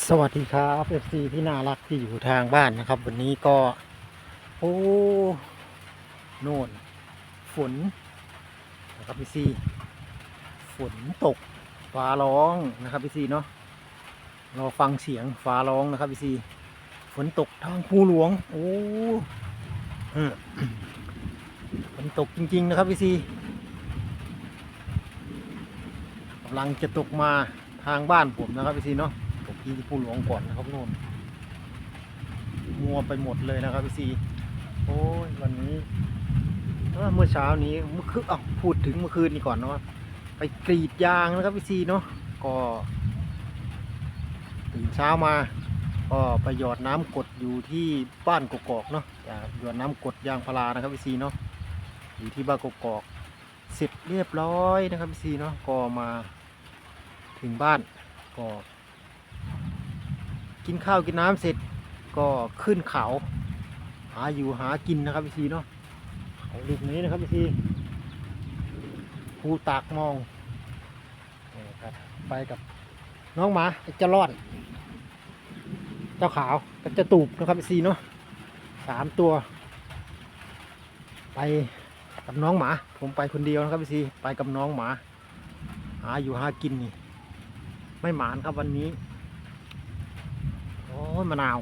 สวัสดีครับเอฟซีที่น่ารักที่อยู่ทางบ้านนะครับ วันนี้ก็ โอ้โน่น ฝนนะครับพี่ซีฝนตกฟ้าร้องนะครับพี่ซีเนาะรอฟังเสียงฟ้าร้องนะครับพี่ซีฝนตกทางภูหลวง โอ้ฝนตกจริง ๆ นะครับพี่ซีกำลังจะตกมาทางบ้านผมนะครับพี่ซีเนาะ ที่ภูหลวงก่อนนะครับโน่นมัวไปหมดเลยนะครับพี่ซีโอ้ยวันนี้เมื่อเช้านี้เมื่อคืนอะพูดถึงเมื่อคืนนี้ก่อนเนาะไปกรีดยางนะครับพี่ซีเนาะก็ตื่นเช้ามาก็ไปหยอดน้ำกดอยู่ที่บ้านกกอกเนาะอย่าหยอดน้ำกดยางพารานะครับพี่ซีเนาะอยู่ที่บ้านกกอกเสร็จเรียบร้อยนะครับพี่ซีเนาะก็มาถึงบ้านก็ กินข้าวกินน้ำเสร็จก็ขึ้นเขา หาอยู่หากินนะครับพี่ซีเนาะเขาลูกนี้นะครับพี่ซีภูตากมองนี่ครับไปกับน้องหมาไอ้เจะรอด เจ้าขาวกับเจ้าตูบนะครับพี่ซีเนาะสามตัว ไปกับน้องหมา ผมไปคนเดียวนะครับพี่ซีไปกับน้องหมา หาอยู่หากินนี่ ไม่หมานครับวันนี้ อ้ยมะนาว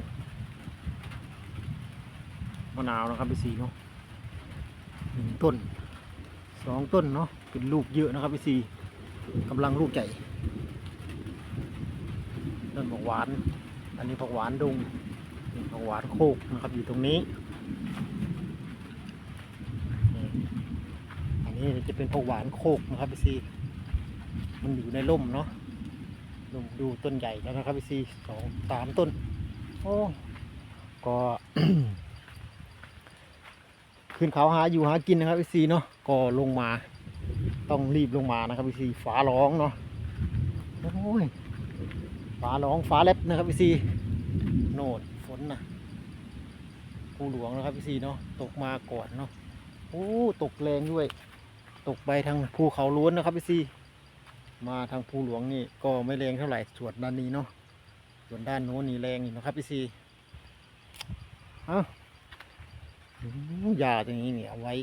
มะนาวนะครับพี่สีเนาะหนึ่งต้นสองต้นเนาะเป็นลูกเยอะนะครับพี่สีกำลังลูกใหญ่ต้นผักหวาน อันนี้ผักหวานดงผักหวานโคกนะครับอยู่ตรงนี้ อันนี้จะเป็นผักหวานโคกนะครับพี่สีมันอยู่ในร่มเนาะลงดูต้นใหญ่แล้วนะครับพี่ซีสองสามต้น โอ้ก็ขึ้นเขาหาอยู่หากินนะครับพี่ซีเนาะก็ลงมา ต้องรีบลงมานะครับพี่ซีฟ้าร้องเนาะโอ้ยฟ้าร้องฟ้าแลบนะครับพี่ซีโน่นฝนนะภูหลวงนะครับพี่ซีเนาะตกมาก่อนเนาะโอ้ตกแรงด้วย ตกไปทางภูเขาล้วนนะครับพี่ซีมาทางภูหลวงนี่ก็ไม่แรงเท่าไหร่สวนด้านนี้เนาะ ส่วนด้านโน้นนี่แรงอยู่นะครับพี่ซีเอ้ายาตรงนี้เนี่ยเอาไว้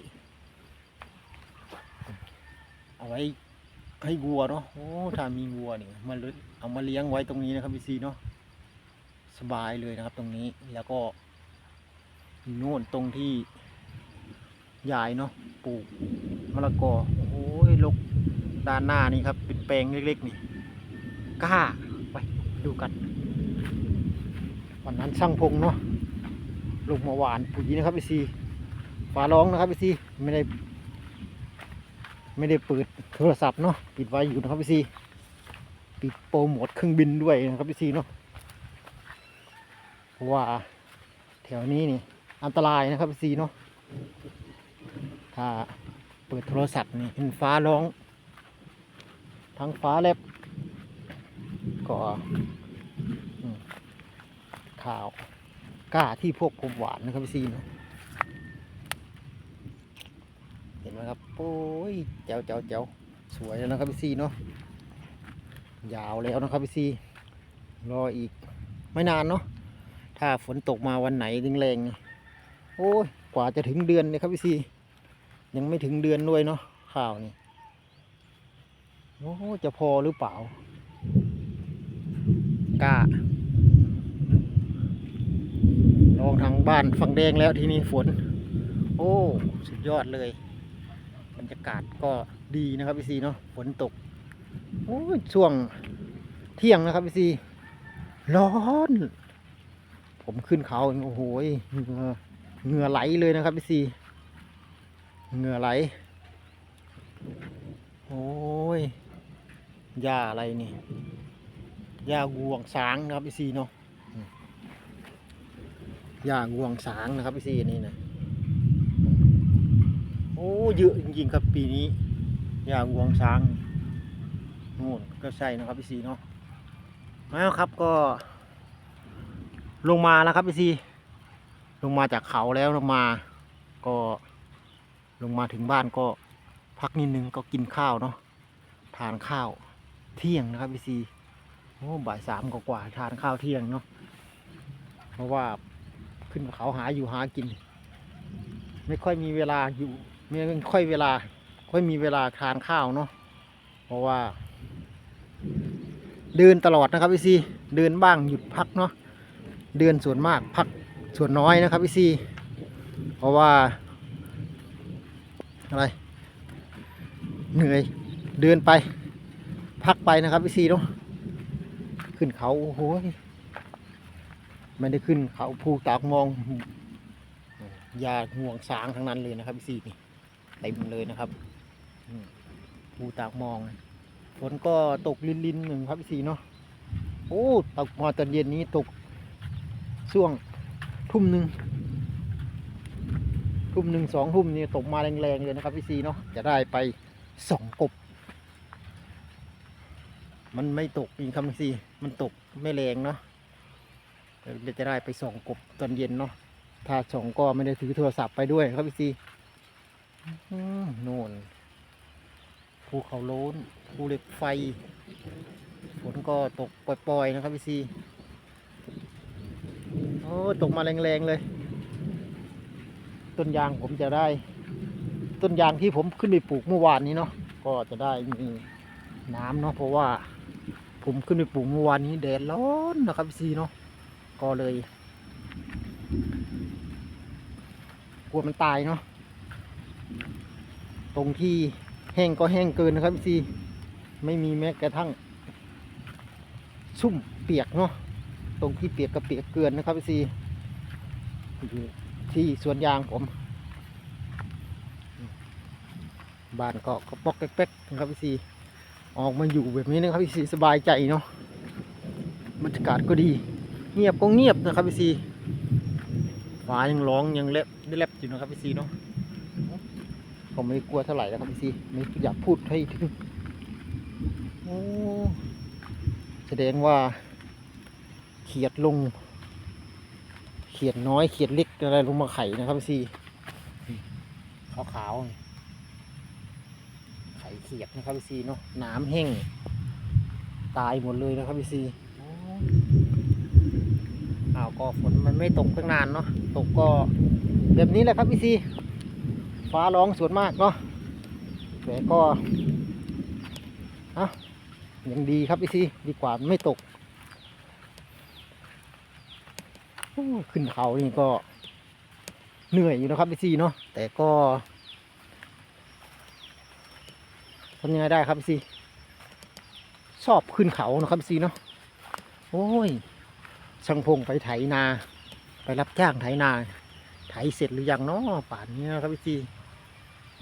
เอาไว้ให้วัวเนาะ โอ้ ถ้ามีวัวเนี่ยมาเลยเอามาเลี้ยงไว้ตรงนี้นะครับพี่ซีเนาะ สบายเลยนะครับตรงนี้ แล้วก็โน่นตรงที่ยายเนาะ ปลูกมะละกอ โอ้ยลกด้านหน้านี่ครับ เป็นแปลงเล็กๆนี่ กล้า ไปดูกัน วันนั้นช่างพงเนาะลงมาหวานปุ๋ยนะครับพี่ซีฟ้าร้องนะครับพี่ซีไม่ได้ ไม่ได้เปิดโทรศัพท์เนาะปิดไว้อยู่นะครับพี่ซีปิดโปรโมทเครื่องบินด้วยนะครับพี่ซีเนาะเพราะว่าแถวนี้นี่อันตรายนะครับพี่ซีเนาะถ้าเปิดโทรศัพท์นี่เห็นฟ้าร้อง ทั้งฟ้าแลบก็อืม ข่าวกล้าที่พวกผมหวานนะครับพี่ซีเนาะเห็นไหมครับโอ้ยเจ้าเจ้าเจ้าสวยแล้วนะครับพี่ซีเนาะยาวแล้วนะครับพี่ซีรออีกไม่นานเนาะถ้าฝนตกมาวันไหนแรงๆโอ้ยกว่าจะถึงเดือนเลยครับพี่ซียังไม่ถึงเดือนด้วยเนาะข่าวนี่โอ้จะพอหรือเปล่า กล้า ลองทางบ้านฝั่งแดงแล้วทีนี้ฝน โอ้สุดยอดเลยบรรยากาศก็ดีนะครับพี่ซีเนาะฝนตกโอ้ช่วงเที่ยงนะครับพี่ซีร้อน ผมขึ้นเขาโอ้โหเหงื่อเหงื่อไหลเลยนะครับพี่ซีเหงื่อไหลโอ้ยหญ้าอะไรนี่หญ้างวงสางนะครับพี่ซีเนาะ หญ้างวงสางนะครับพี่ซีอันนี่นะโอ้เยอะจริงๆครับปีนี้หญ้างวงสางนู่นก็ใช่นะครับพี่ซีเนาะแล้วครับก็ ลงมาแล้วครับพี่ซีลงมาจากเขาแล้วลงมาก็ลงมาถึงบ้านก็พักนิดนึงก็กินข้าวเนาะทานข้าวเที่ยงนะครับพี่ซีโอ้บ่ายสามกว่าๆทานข้าวเที่ยงเนาะเพราะว่า ขึ้นเขาหาอยู่หากิน ไม่ค่อยมีเวลาอยู่ไม่ค่อยเวลา ค่อยมีเวลาทานข้าวเนาะเพราะว่า เดินตลอดนะครับพี่ซีเดินบ้างหยุดพักเนาะเดินส่วนมากพักส่วนน้อยนะครับพี่ซีเพราะว่าอะไรเหนื่อยเดินไป พักไปนะครับพี่ซีเนาะขึ้นเขาโอ้โห ไม่ได้ขึ้นเขาภูตากมองยาห่วงสางทั้งนั้นเลยนะครับพี่ซีนี่เต็มเลยนะครับภูตากมองฝนก็ตกลินลินๆหนึ่งครับพี่ซีเนาะโอ้ตกมาตอนเย็นนี้ตกช่วงทุ่มหนึ่งทุ่มหนึ่งสองทุ่มนี่ตกมาแรงๆเลยนะครับพี่ซีเนาะจะได้ไปสองกบ มันไม่ตกจริงครับพี่ซีมันตกไม่แรงเนาะ เดี๋ยวจะได้ไปส่องกบตอนเย็นเนาะถ้าส่องก็ไม่ได้ถือโทรศัพท์ไปด้วยครับพี่ซีโน่นภูเขาโล้นภูเหล็กไฟฝนก็ตกปล่อยๆนะครับพี่ซีโอ้ตกมาแรงๆเลย ต้นยางผมจะได้ ต้นยางที่ผมขึ้นไปปลูกเมื่อวานนี้เนาะก็จะได้มีน้ำเนาะเพราะว่า ผมขึ้นไปปลูกเมื่อวานนี้แดดร้อนนะครับพี่ซีเนาะ ก็เลยกลัวมันตายเนาะตรงที่แห้งก็แห้งเกินนะครับพี่ซีไม่มีแม้กระทั่งชุ่มเปียกเนาะตรงที่เปียกกับเปียกเกินนะครับพี่ซีอยู่ที่สวนยางผมบ้านก็ก็ปอกแป๊กๆนะครับพี่ซีออกมาอยู่แบบนี้นะครับพี่ซีสบายใจเนาะบรรยากาศก็ดี เงียบก็เงียบนะครับพี่ซีฟ้ายังร้องยังเล็บได้เล็บอยู่นะครับพี่ซีเนาะผมไม่กลัวเท่าไหร่แล้วครับพี่ซีไม่อยากพูดให้ถึงโอ้แสดงว่า เขียดลง เขียดน้อยเขียดเล็กอะไรลงมาไข่นะครับพี่ซีขาวขาวๆไข่เขียดนะครับพี่ซีเนาะน้ำแห้งตายหมดเลยนะครับพี่ซี อ้าวก็ฝนมันไม่ตกตั้งนานเนาะตกก็แบบนี้แหละครับพี่ซีฟ้าร้องสวนมากเนาะแต่ก็อะยังดีครับพี่ซีดีกว่าไม่ตกขึ้นเขานี่ก็เหนื่อยอยู่นะครับพี่ซีเนาะแต่ก็ทำยังไงได้ครับพี่ซีชอบขึ้นเขานะครับพี่ซีเนาะโอ้ย ช่างพงไปไถนา ไปรับจ้างไถนา ไถเสร็จหรือยังเนาะป่านนี้นะครับพี่ซี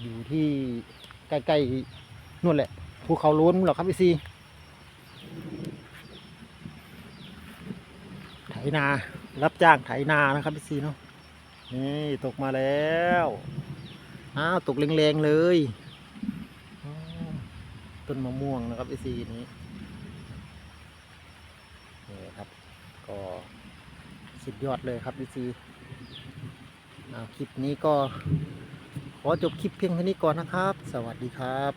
อยู่ที่ใกล้ๆนู่นแหละภูเขาล้นหรอกครับพี่ซีไถนา รับจ้างไถนานะครับพี่ซีเนาะนี่ตกมาแล้วอ้าวตกแรงๆเลยต้นมะม่วงนะครับพี่ซีนี้นี่ครับ ก็สุดยอดเลยครับดิซี่คลิปนี้ก็ขอจบคลิปเพียงเท่านี้ก่อนนะครับ สวัสดีครับ